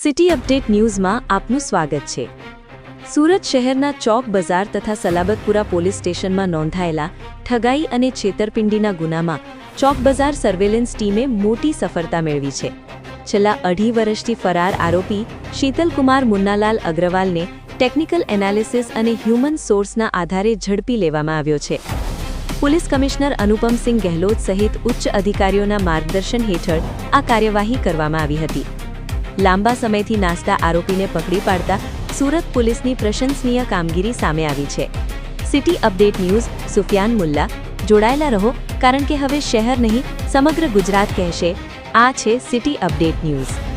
City update ન્યૂઝમાં આપનું સ્વાગત છે. સુરત શહેરના ચોક બજાર તથા સલાબતપુરા પોલીસ સ્ટેશનમાં નોંધાયેલા ઠગાઈ અને છેતરપિંડીના ગુનામાં ચોક બજાર સર્વેલન્સ ટીમે મોટી સફળતા મેળવી છે. છેલ્લા અઢી વર્ષથી ફરાર આરોપી શીતલકુમાર મુન્નાલાલ અગ્રવાલને ટેકનિકલ એનાલિસિસ અને હ્યુમન સોર્સના આધારે ઝડપી લેવામાં આવ્યો છે. પોલીસ કમિશનર અનુપમસિંહ ગહેલોત સહિત ઉચ્ચ અધિકારીઓના માર્ગદર્શન હેઠળ આ કાર્યવાહી કરવામાં આવી હતી. લાંબા સમયથી નાસતા આરોપીને પકડી પાડતા સુરત પોલીસની પ્રશંસનીય કામગીરી સામે આવી છે. City update news, Sufiyan Mulla. જોડાયેલા રહો, કારણ કે હવે શહેર નહીં, સમગ્ર ગુજરાત કહેશે. આ છે સિટી અપડેટ ન્યૂઝ.